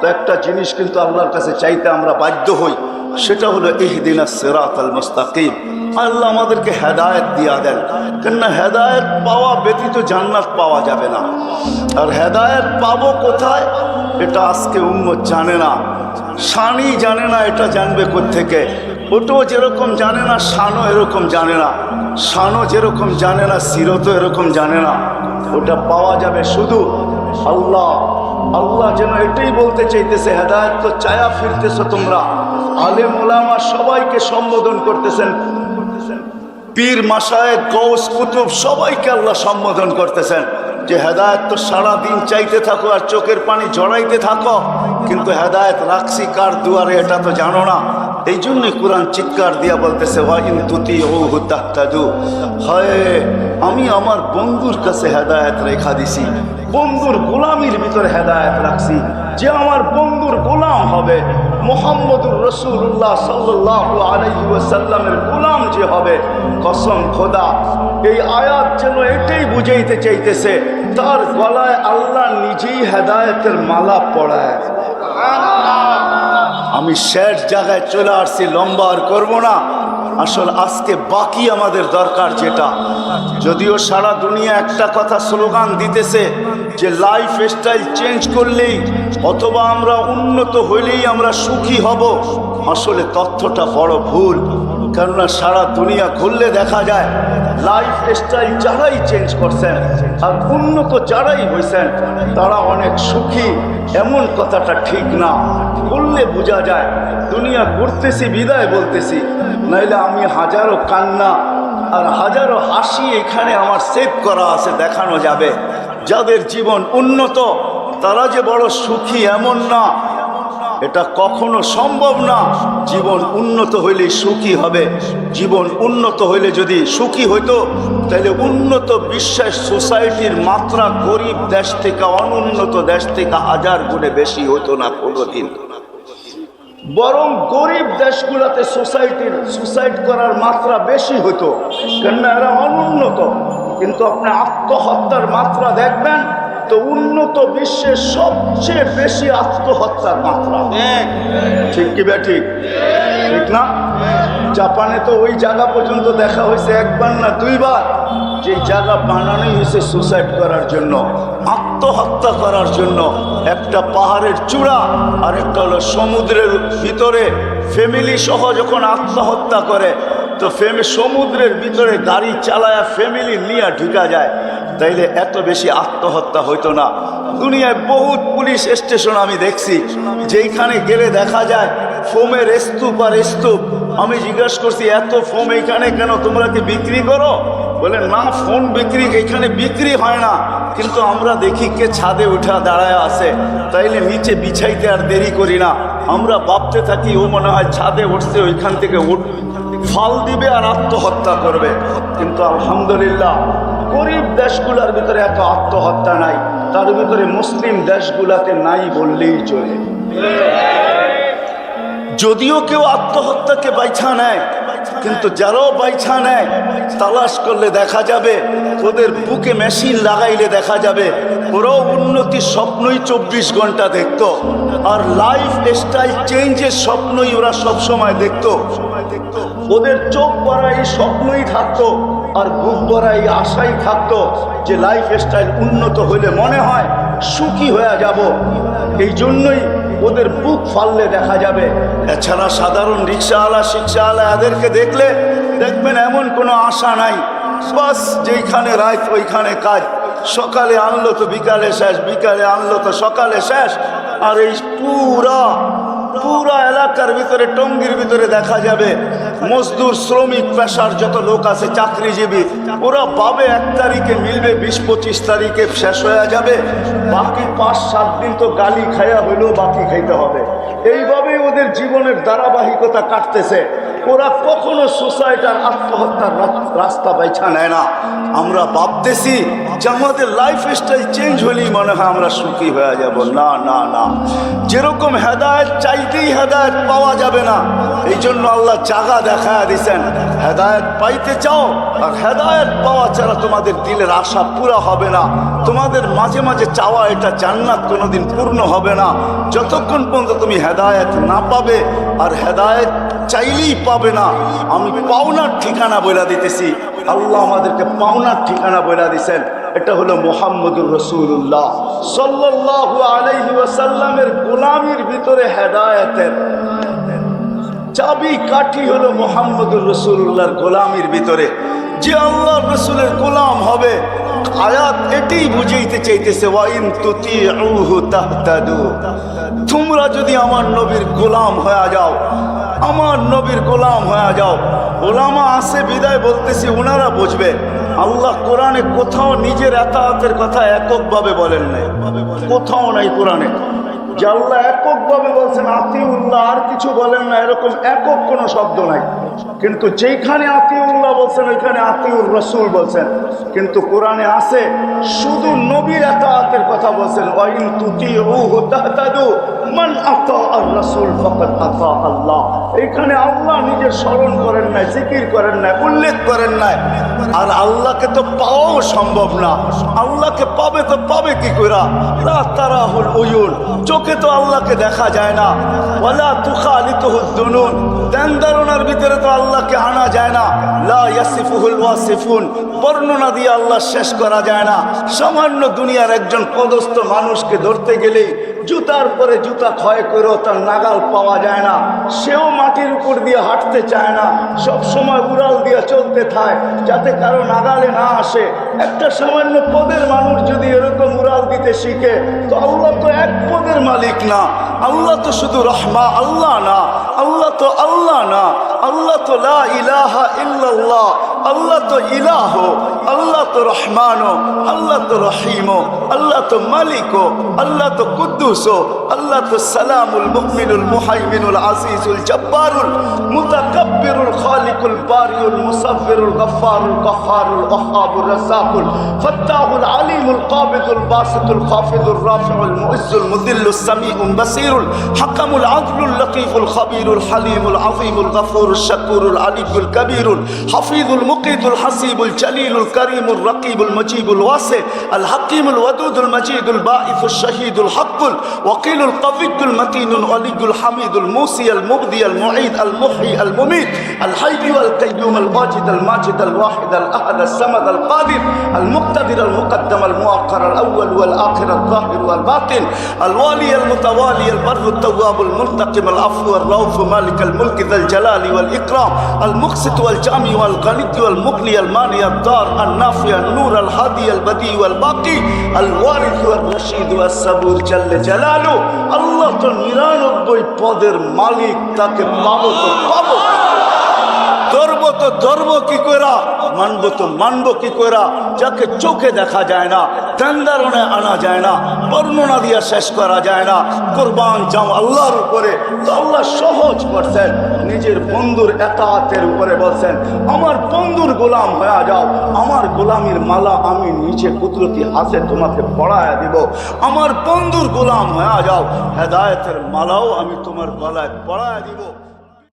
তো একটা জিনিস কিন্তু আল্লাহর কাছে চাইতে আমরা বাধ্য হই। সেটা হলো আল মুস্তাকিম। আল্লাহ আমাদেরকে হেদায়েত দিয়া দেন। কেননা হেদায়েত পাওয়া ব্যতীত জান্নাত পাওয়া যাবে না। আর হেদায়েত পাবো কোথায়? এটা আজকে উম্মত জানে না। শানই জানে না এটা জানবে থেকে ওটাও যেরকম জানে না, শানও এরকম জানে না। শানও যেরকম জানে না, সিরতও এরকম জানে না। ওটা পাওয়া যাবে শুধু আল্লাহ। আল্লাহ যেন এটাই বলতে চাইতেছে, হেদায়ত তো চায়া ফিরতেছ তোমরা। আলেম ওলামা সবাইকে সম্বোধন করতেছেন। পীর মাসায় গৌস কুতুব সবাইকে আল্লাহ সম্বোধন করতেছেন। যে হেদায়ত তো সারা দিন চাইতে থাকো আর চোখের পানি জড়াইতে থাকো, কিন্তু হেদায়ত রাখছি কার দুয়ারে এটা তো জানো না। এই জন্যই কোরআন চিৎকার দিয়া বলতেছে ওয়াইন তুতি ও হুতাহতাদু হয়, আমি আমার বন্ধুর কাছে হেদায়ত রেখা দিছি, বন্ধুর গোলামির ভিতরে হেদায়ত রাখছি, যে আমার বন্ধুর গোলাম হবে, মোহাম্মদুর রসুল্লাহ সাল্লাহ আলাইসাল্লামের গোলাম যে হবে, কসম খোদা, এই আয়াত যেন এটাই বুঝাইতে চাইতেছে তার গলায় আল্লাহ নিজেই হেদায়তের মালা পড়ায় আমি শেষ জায়গায় চলে আসছি, লম্বা আর করব না। আসল আজকে বাকি আমাদের দরকার যেটা। যদিও সারা দুনিয়া একটা কথা স্লোগান দিতেছে যে লাইফ স্টাইল চেঞ্জ করলেই অথবা আমরা উন্নত হইলেই আমরা সুখী হব। আসলে তথ্যটা বড় ভুল, কেননা সারা দুনিয়া ঘুরলে দেখা যায় লাইফ স্টাইল যারাই চেঞ্জ করছেন আর উন্নত যারাই হয়েছেন তারা অনেক সুখী। এমন কথাটা ঠিক না। বললে বোঝা যায়, দুনিয়া ঘুরতেছি, বিদায় বলতেছি। নাইলে আমি হাজারো কান্না আর হাজারো হাসি এখানে আমার সেভ করা আছে, দেখানো যাবে। যাদের জীবন উন্নত, তারা যে বড় সুখী এমন না। এটা কখনো সম্ভব না। জীবন উন্নত হইলে সুখী হবে। জীবন উন্নত হইলে যদি সুখী হইতো তাহলে উন্নত বিশ্বের সোসাইটির মাত্রা গরিব দেশ থেকে, অনুন্নত দেশ থেকে হাজার গুণে বেশি হতো না কোনোদিন। বরং গরিব দেশগুলোতে সোসাইটির, সুসাইড করার মাত্রা বেশি হতো কেননা এরা অনুন্নত। কিন্তু আপনি আত্মহত্যার মাত্রা দেখবেন তো উন্নত বিশ্বের সবচেয়ে বেশি আত্মহত্যার মাত্রা। ঠিক কি ঠিক ঠিক না? জাপানে তো ওই জায়গা পর্যন্ত দেখা হয়েছে একবার না দুইবার, যে জায়গা বানানোই হয়েছে সুসাইড করার জন্য, আত্মহত্যা করার জন্য। একটা পাহাড়ের চূড়া, আর একটা হলো সমুদ্রের ভিতরে। ফ্যামিলি সহ যখন আত্মহত্যা করে, তো ফেমি সমুদ্রের ভিতরে গাড়ি চালায়া ফ্যামিলি নিয়ে ঢুকা যায়। তাইলে এত বেশি আত্মহত্যা হইতো না। দুনিয়ায় বহুত পুলিশ স্টেশন আমি দেখছি, যেইখানে গেলে দেখা যায় ফোমের স্তূপ আর স্তূপ। আমি জিজ্ঞাসা করছি, এত ফোম এইখানে কেন? তোমরা কি বিক্রি করো? বলে, না, ফোন বিক্রি এখানে বিক্রি হয় না। কিন্তু আমরা দেখি কে ছাদে উঠা দাঁড়ায় আছে। তাইলে নিচে বিছাইতে আর দেরি করি না। আমরা ভাবতে থাকি, ও মনে হয় ছাদে উঠছে, ওইখান থেকে উঠ, ফল দিবে আর আত্মহত্যা করবে। কিন্তু আলহামদুলিল্লাহ গরিব দেশগুলোর ভিতরে এত আত্মহত্যা নাই, তার ভিতরে মুসলিম দেশগুলাতে নাই বললেই চলে। যদিও কেউ আত্মহত্যাকে বাইছা নেয়, কিন্তু যারাও বাইছা নেয়, তালাশ করলে দেখা যাবে ওদের বুকে মেশিন লাগাইলে দেখা যাবে ওরাও উন্নতির স্বপ্নই চব্বিশ ঘণ্টা দেখত। আর লাইফ স্টাইল চেঞ্জের স্বপ্নই ওরা সবসময় দেখত। ওদের চোখ পড়া স্বপ্নই থাকতো। আর বুক ভরা এই আশাই থাকতো যে লাইফ স্টাইল উন্নত হলে মনে হয় সুখী হয়ে যাব। এই জন্যই ওদের বুক ফাললে দেখা যাবে। এছাড়া সাধারণ রিক্সাওয়ালা, শিক্ষাওয়ালা এদেরকে দেখলে দেখবেন এমন কোনো আশা নাই। বাস যেইখানে রাত, ওইখানে কাজ। সকালে আনলো তো বিকালে শেষ, বিকালে আনলো তো সকালে শেষ। আর এই পুরা এলাকার ভিতরে, টঙ্গির ভিতরে দেখা যাবে মজদুর, শ্রমিক, পেশার যত লোক আছে, চাকরিজীবী, ওরা পাবে এক তারিখে মিলবে, বিশ পঁচিশ তারিখে শেষ হয়ে যাবে। বাকি পাঁচ, সাত দিন তো গালি খাইয়া হইলেও বাকি খাইতে হবে। এইভাবেই ওদের জীবনের ধারাবাহিকতা কাটতেছে। ওরা কখনো সোসাইটার আত্মহত্যার রাস্তা বাইছা নেয় না। আমরা ভাবতেছি যে আমাদের লাইফ স্টাইল চেঞ্জ হলেই মনে হয় আমরা সুখী হয়ে যাব। না না না। যেরকম হেদায়ত চাইতেই হেদায়ত পাওয়া যাবে না, এই জন্য আল্লাহ জাগা দেখা দিছেন, হেদায়ত পাইতে চাও আর হেদায়ত পাওয়া ছাড়া তোমাদের দিলের আশা পুরা হবে না। তোমাদের মাঝে মাঝে চাওয়া এটা জান্নাত কোনোদিন পূর্ণ হবে না। যতক্ষণ পর্যন্ত তুমি হেদায়ত না পাবে আর হেদায়ত চাইলেই পাবে না। আমি পাওনার ঠিকানা বলে দিতেছি। আল্লাহ আমাদেরকে পাওনার ঠিকানা বলে দিছেন। এটা হলো মোহাম্মদুর রসুল্লাহ সাল্লাল্লাহু আলাইহি ওয়াসাল্লামের গোলামির ভিতরে হেদায়েতের চাবি কাঠি হলো মোহাম্মদুর রসুল্লাহর গোলামির ভিতরে। যে আল্লাহ রসুলের গোলাম হবে, আয়াত এটাই বুঝাইতে চাইতেছে তোমরা যদি আমার নবীর গোলাম হয়ে যাও আমার নবীর গোলাম হয়ে যাও। ওলামা আসে বিদায় বলতেছি ওনারা বুঝবে। আল্লাহ কোরআনে কোথাও নিজের এতাহাতের কথা এককভাবে বলেন নাই। কোথাও নাই কোরআনে। যে আল্লাহ এককভাবে বলছেন, আতিউল্লাহ, আর কিছু বলেন না, এরকম একক কোনো শব্দ নাই। কিন্তু যেখানে আতিউল্লাহ বলছেন, ওইখানে আতিউর রসুল বলছেন। কিন্তু কোরআনে আছে শুধু নবীর এতাহাতের কথা বলছেন। ওয়াইন তুতিউহু তাহতাদু মান আতা আর রাসূল ফাকাদ আতা আল্লাহ। এখানে আল্লাহ নিজের স্মরণ করেন নাই, জিকির করেন নাই, উল্লেখ করেন নাই। আর আল্লাহকে তো পাওয়াও সম্ভব না। আল্লাহকে পাবে তো পাবে কি লা তারাহুল উয়ুন। চোখে তো আল্লাহকে দেখা যায় না। ওয়ালা তুখালিতুহুদ দুনুন। দেন ধারণার ভিতরে তো আল্লাহকে আনা যায় না। লা ইয়াসিফুহুল ওয়াসিফুন। বর্ণনা দিয়ে আল্লাহ শেষ করা যায় না। সামান্য দুনিয়ার একজন পদস্থ মানুষকে ধরতে গেলেই জুতার পরে জুতা ক্ষয় করেও তার নাগাল পাওয়া যায় না। সেও মাটির উপর দিয়ে হাঁটতে চায় না। সব সময় উড়াল দিয়ে চলতে থাকে যাতে কারও নাগালে না আসে। একটা সামান্য পদের মানুষ যদি এরকম উড়াল দিতে শিখে, তো আল্লাহ তো এক পদের মালিক না। আল্লাহ তো শুধু রহমা, আল্লাহ না। আল্লাহ তো আল্লাহ না। আল্লাহ তো লা ইলাহা আল্লাহ তো ইলাহ। আল্লাহ তো রহমান আল্লাহ তো রহিম আল্লাহ তো মালিক আল্লাহ তো কুদ্দুস আল্লাহ তো সালামুল মুমিনুল মুহাইমিনুল আজিজুল জব্বারুল মুতাকাব্বিরুল খালিকুল বারিউল মুসাফিরুল গফফারুল কহ্হারুল ওয়াহ্হাবুর রাজ্জাকুল ফাত্তাহুল আলিমুল কাবিদুল বাসিতুল খাফিদুর রাফিউল মুইজ্জুল মুদিল্লুস সামিউল বাসিরুল হাকামুল আদলুল লতীফুল খাবীরুল হালিমুল আযীমুল গফুরুল শাকুরুল আলিয়ুল কবীরুল হাফিজুল মুকিদুল হাসিবুল জলিলুল الكريم الرقيب المجيب الواسع الحكيم الودود المجيد البائث الشهيد الحق الوقيل القوي المتين الغلي الحميد الموسي المبدي المعيد المحيي المميت الحي والقيوم الماجد الماجد الواحد الأحد السمد القادر المقتدر المقدم المؤخر الأول والآخر الظاهر والباطن الوالي المتوالي البر التواب المنتقم العفو الروف مالك الملك ذا الجلال والإكرام المقسط والجامي والغني والمغني المالي الدار النافع النور الهادي البديع والباقي الوارث والرشيد والصبور جل جلاله الله তো নিরানব্বই পদের মালিক তাকে পাবো তো পাবো ধরব তো ধরব কি করা মানব তো মানব কি করা যাকে চোখে দেখা যায় না তেন্দারণে আনা যায় না, বর্ণনা দিয়া শেষ করা যায় না। কোরবান যাও আল্লাহর উপরে, তো আল্লাহ সহজ করছেন। নিজের বন্ধুর একাতের উপরে বলছেন, আমার বন্ধুর গোলাম হয়ে যাও, আমার গোলামির মালা আমি নিচে কুদরতি হাতে তোমাকে পড়ায় দিব। আমার বন্ধুর গোলাম হয়ে যাও, হেদায়তের মালাও আমি তোমার গলায় পড়ায় দিব।